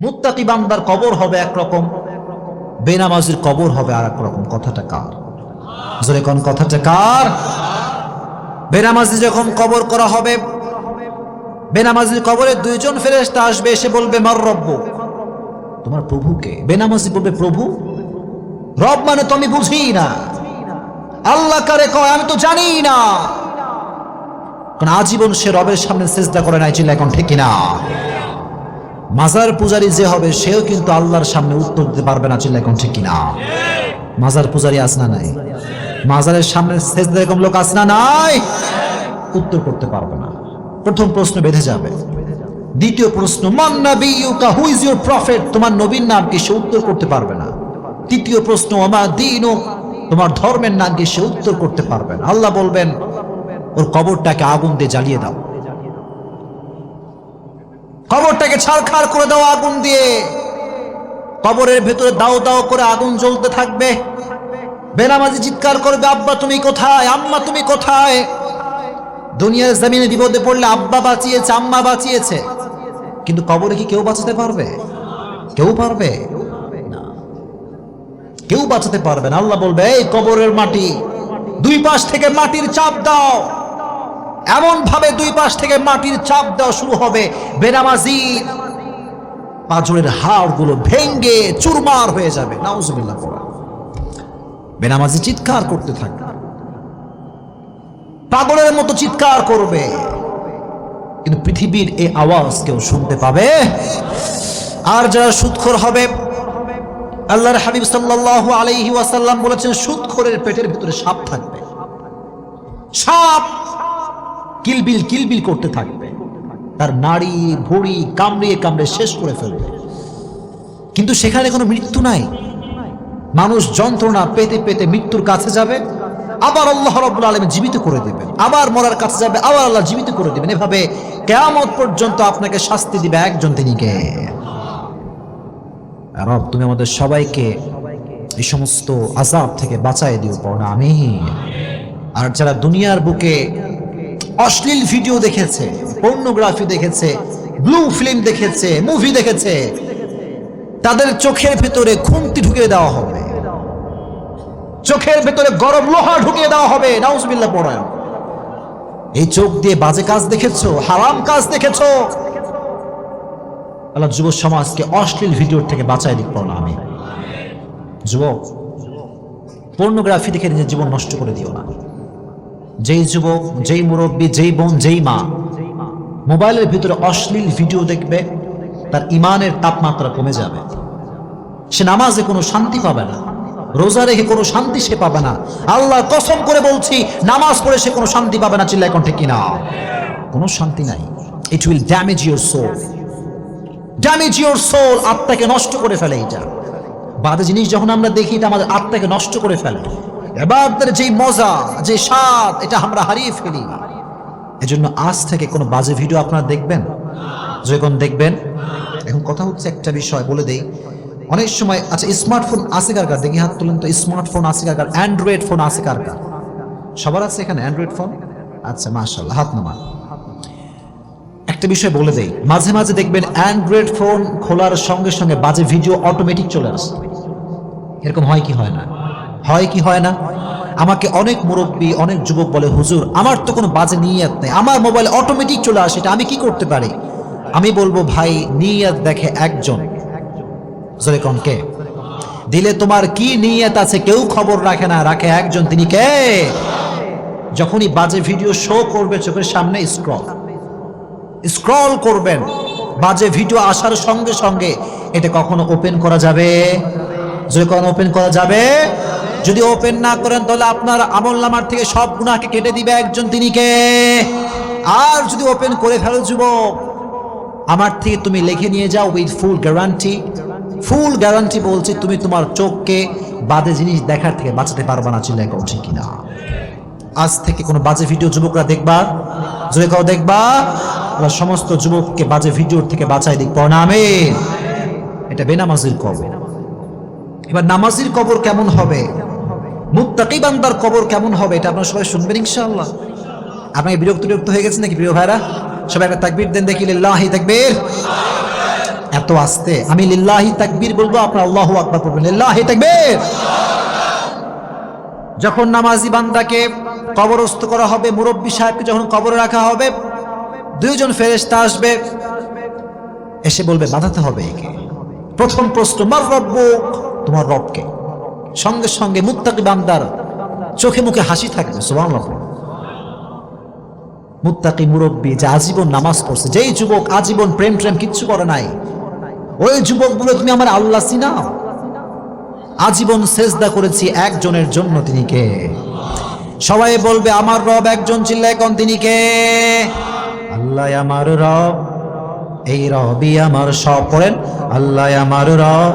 মুত্তাকি বান্দার কবর হবে একরকম, বেনামাজির কবর হবে আর একরকম কথাটা কার? জোরে কোন কথাটা কার? বেনামাজি যখন কবর করা হবে, বেনামাজির কবরে দুইজন ফেরেশতা আসবে, এসে বলবে, মার রব্য তোমার প্রভুকে বেনামাজি বলবে, প্রভু? রব মানে তো আমি বুঝি না। আল্লাহ কারে কয়, আমি তো জানি না। কারণ আজীবন সে রবের সামনে চেষ্টা করে নাই ছিল এখন ঠিক না মাজার পূজারি যে হবে, সেও কিন্তু আল্লাহর সামনে উত্তর দিতে পারবে না ছিল এখন ঠিক না মাজার পূজারি আসনা নাই? মাজারের সামনে সেজদা এরকম লোক আসনা নাই? উত্তর করতে পারবে না। প্রথম প্রশ্ন বেঁধে যাবে। দ্বিতীয় প্রশ্ন, মান নাবিয়ুকা হু ইজ ইউর প্রফেট তোমার নবীর নাম কি সে উত্তর করতে পারবে না। তৃতীয় প্রশ্ন আমা দিন তোমার ধর্মের নাম কি সে উত্তর করতে পারবে না। আল্লাহ বলবেন, ওর কবরটাকে আগুন দিয়ে জ্বালিয়ে দাও। কবরটাকে ছাড়খাড় করে দাও আগুন দিয়ে। কবরের ভেতরে দাও দাও করে আগুন জ্বলতে থাকবে। বেনামাজি চিৎকার করবে, আব্বা, তুমি কোথায়? আম্মা, তুমি কোথায়? দুনিয়ার জমিনে বিপদে পড়লে আব্বা বাঁচিয়েছে, আম্মা বাঁচিয়েছে। কিন্তু কবরে কি কেউ বাঁচাতে পারবে? কেউ পারবে? কেউ বাঁচাতে পারবে না। আল্লাহ বলবে, এই কবরের মাটি, দুই পাশ থেকে মাটির চাপ দাও। এমন ভাবে দুই পাশ থেকে মাটির চাপ দেওয়া শুরু হবে। বেনামাজির পাঁচরের হাড়গুলো ভেঙ্গে চুরমার হয়ে যাবে। নাউজুবিল্লাহ বেনামাজি চিৎকার করতে থাকবে। পাগলের মতো চিৎকার করবে। কিন্তু পৃথিবীর এই আওয়াজ কেউ শুনতে পাবে? আর যারা সুৎখর হবে, আল্লাহর হাবিব সাল্লাল্লাহু আলাইহি ওয়াসাল্লাম বলেছেন, সুৎখরের পেটের ভিতরে সাপ থাকবে। সাপ কিলবিল কিলবিল করতে থাকবে। তার নাড়ি, ভুড়ি কামড়িয়ে কামড়ে শেষ করে ফেলবে। কিন্তু সেখানে কোনো মৃত্যু নাই। মানুষ যন্ত্রণা পেতে পেতে মৃত্যুর কাছে যাবে। আবার আল্লাহ রব্বুল আলম জীবিত করে দেবেন। আবার মরার কাছে যাবে, আবার আল্লাহ জীবিত করে দেবেন। এভাবে কেয়ামত পর্যন্ত আপনাকে শাস্তি দিবে একজন তিনি কে? রব, তুমি আমাদের সবাইকে এই সমস্ত আজাব থেকে বাঁচাই দিও পড়া আমি আর যারা দুনিয়ার বুকে অশ্লীল ভিডিও দেখেছে পর্নোগ্রাফি দেখেছে ব্লু ফিল্ম দেখেছে মুভি দেখেছে। তাদের চোখের ভেতরে খুন্তি ঢুকিয়ে দেওয়া হবে। চোখের ভেতরে গরম লোহা ঢুকিয়ে দেওয়া হবে, নাউজবিল্লাহ পড়ায় এই চোখ দিয়ে বাজে কাজ দেখেছ, হারাম কাজ দেখেছ? আল্লাহ যুব সমাজকে অশ্লীল ভিডিওর থেকে বাঁচাই দিক পড়ো না আমি যুবক পর্নোগ্রাফি দেখে নিজের জীবন নষ্ট করে দিও না। যেই যুবক, যেই মুরব্বী, যেই বোন, যেই মা, মোবাইলের ভিতরে অশ্লীল ভিডিও দেখবে, তার ইমানের তাপমাত্রা কমে যাবে। সে নামাজে কোনো শান্তি পাবে না, রোজা রেখে কোনো শান্তি সে পাবে না। আল্লাহ কসম করে বলছি, নামাজ পড়ে সে কোনো শান্তি পাবে না চিল্লা এখন কিনা কোনো শান্তি নাই। It will damage your soul damage your soul আত্মাকে নষ্ট করে ফেলে এটা। বাদে জিনিস যখন আমরা দেখি, এটা আমাদের আত্মাকে নষ্ট করে ফেলে। এবার যে মজা, যে স্বাদ, এটা আমরা হারিয়ে ফেলি। এজন্য আজ থেকে কোনো বাজে ভিডিও আপনারা দেখবেন? যখন দেখবেন? এখন কথা হচ্ছে একটা বিষয়, বলে দেই। অনেক সময় আচ্ছা স্মার্টফোন আছে কার কার? দেখি হাত তুলেন তো স্মার্টফোন আছে কার অ্যান্ড্রয়েড ফোন আছে কার কার? সবার আছে এখানে অ্যান্ড্রয়েড ফোন আচ্ছা মাশাল্লাহ হাত নামান। একটা বিষয় বলে দেই, মাঝে মাঝে দেখবেন অ্যান্ড্রয়েড ফোন খোলার সঙ্গে সঙ্গে বাজে ভিডিও অটোমেটিক চলে আসে। এরকম হয় কি, হয় না? হয় কি হয় না? আমাকে অনেক মুরব্বী, অনেক যুবক বলে, হুজুর, আমার তো কোনো বাজে নিয়াত নেই। আমার মোবাইল অটোমেটিক চলে আসে, এটা আমি কি করতে পারি? আমি বলব, ভাই, নিয়াত দেখে একজন। কে? দিলে তোমার কি নিয়ত আছে কেউ খবর রাখে না, রাখে একজন। তিনি কে? যখনই বাজে ভিডিও শো করবে চোখের সামনে স্ক্রল স্ক্রল করবেন। বাজে ভিডিও আসার সঙ্গে সঙ্গে এটা কখনো ওপেন করা যাবে? যদি কখনো ওপেন করা যাবে? যদি ওপেন না করেন, তাহলে আপনার আমল নামার থেকে সব গুণাকে কেটে দিবে একজন তিনি কে আর যদি ওপেন করে ফেলো যুবক, আমার থেকে তুমি লিখে নিয়ে যাও with full guarantee full guarantee বলছি তুমি তোমার চোখকে বাজে জিনিস দেখার থেকে বাঁচাতে পারবা না চিল্লাই করছি কিনা। আজ থেকে কোনো বাজে ভিডিও যুবকরা দেখবা? জোরে কাও দেখবা? আল্লাহ সমস্ত যুবককে বাজে ভিডিওর থেকে বাঁচাই দিক আমি এটা বেনামাজির কবর। এবার নামাজির কবর কেমন হবে? মুত্তাকি বান্দার কবর কেমন হবে এটা আপনারা সবাই শুনবেন ইনশাআল্লাহ। আপনাকে বিরক্ত বিরক্ত হয়ে গেছে নাকি প্রিয় ভাইরা? সবাই একটা তাকবীর দেন দেখি, লিল্লাহি তাকবীর। এত আস্তে। আমি লিল্লাহি তাকবীর বলব, আপনার আল্লাহু আকবার বলবেন লিল্লাহি তাকবীর যখন নামাজি বান্দাকে কবরস্থ করা হবে, মুরব্বী সাহেবকে যখন কবরে রাখা হবে, দুইজন ফেরেশতা আসবে, এসে বলবে, বাঁধাতে হবে একে। প্রথম প্রশ্ন, মার রব্বুক তোমার রবকে। সঙ্গে সঙ্গে মুত্তাকি বান্দার চোখে মুখে হাসি থাকবে, সুবহানাল্লাহ। মুত্তাকি মুরব্বী যে আজীবন নামাজ পড়ছে, যেই যুবক আজীবন প্রেম প্রেম কিচ্ছু করে নাই, ওই যুবক বলে তুমি আমার আল্লাহ চিনাও। আজীবন সেজদা করেছি একজনের জন্য তিনি কে? সবাই বলবে, আমার রব একজন চিল্লায় কোন তিনি কে? আল্লাহ আমার রব, এই রবি আমার সব পড়েন আল্লাহ আমার রব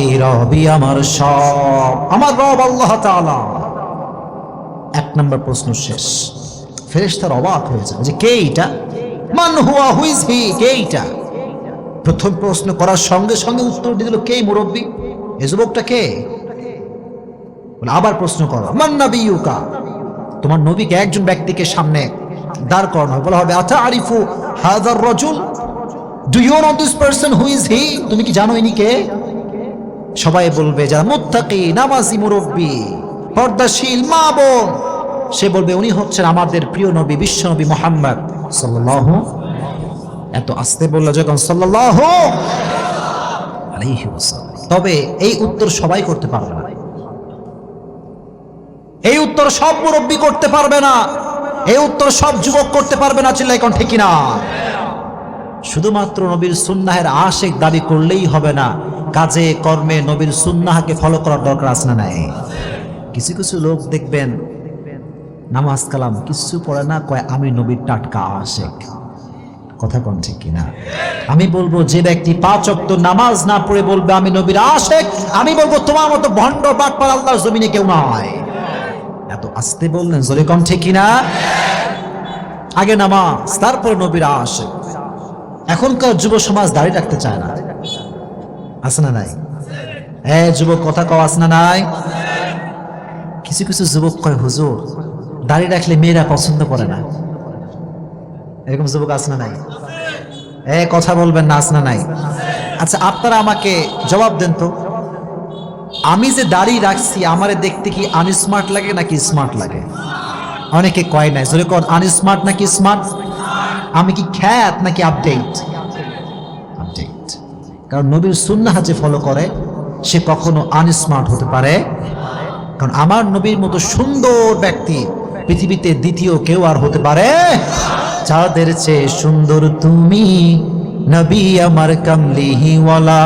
এই রবি আমার সব। আমার রব আল্লাহ এক নম্বর প্রশ্ন শেষ। ফেরেশতার অবাক হয়ে যায় যে কে এটা মান হুয়া হুইজ হি, কে এটা প্রথম প্রশ্ন করার সঙ্গে সঙ্গে উত্তর দিয়ে দিল, কে মুরব্বী? এ যুবকটা কে? আবার প্রশ্ন করো, মান নাবিয়ুকা? তোমার নবীকে একজন ব্যক্তিকে সামনে দাঁড় করানো হবে। বলা হবে আচ্ছা আরিফু হাদার রজুল? Do you know this person who is he তুমি কি জানো ইনি কে? সবাই বলবে, যারা মুত্তাকি, নামাজি, মুরব্বী, পর্দাশীল, মা বোন, সে বলবে, উনি হচ্ছেন আমাদের প্রিয় নবী, বিশ্ব নবী মোহাম্মদ। সাল্লাল্লাহু এত আস্তে বলল যখন ওয়াসাল্লাম। তবে এই উত্তর সবাই করতে পারবে না। এই উত্তর সব মুরব্বী করতে পারবে না। এই উত্তর সব যুবক করতে পারবে না চিল্লাই কোন ঠিক না। শুধুমাত্র নবীর সুন্নাহের আশেক দাবি করলেই হবে না। কাজে, কর্মে নবীর সুন্নাহকে ফলো করার দরকার আছে না নাই? কিছু কিছু লোক দেখবেন, নামাজ কালাম কিছু পড়ে না, কয়, আমি নবীর টাটকা আশেক। কথা কোন ঠিক কিনা আমি বলব, যে ব্যক্তি পাঁচ অক্ত নামাজ না পড়ে বলবে, আমি নবীর আশেক, আমি বলব, তোমার মতো ভণ্ড বাটপার আল্লাহর জমিনে কেউ নয় এত আসতে বললেন, জোরে কম ঠিক কিনা আগে নামাজ, তারপর নবীর আশেক। এখনকার যুব সমাজ দাঁড়িয়ে রাখতে চায় না। আছে না নাই? এ, যুবক, কথা কও, আছে না নাই? কিছু কিছু যুবক কয়, হুজুর দাঁড়িয়ে রাখলে মেয়েরা পছন্দ করে না। এরকম যুবক আছে না নাই? এ, কথা বলবেন না, আছে না নাই? আচ্ছা আপনারা আমাকে জবাব দেন তো। আমি যে দাড়ি রাখছি, আমারে দেখতে কি আনস্মার্ট লাগে নাকি স্মার্ট লাগে? অনেকে কয় নাই, জোরে কন, আনস্মার্ট নাকি স্মার্ট? আমি কি খ্যাত নাকি আপডেট? কারণ নবীর সুন্না যে ফলো করে, সে কখনো আনস্মার্ট হতে পারে। কারণ আমার নবীর মতো সুন্দর ব্যক্তি পৃথিবীতে দ্বিতীয় কেউ আর হতে পারে। যাদের চেয়ে সুন্দর তুমি, নবী আমার কামলিহি ওয়ালা।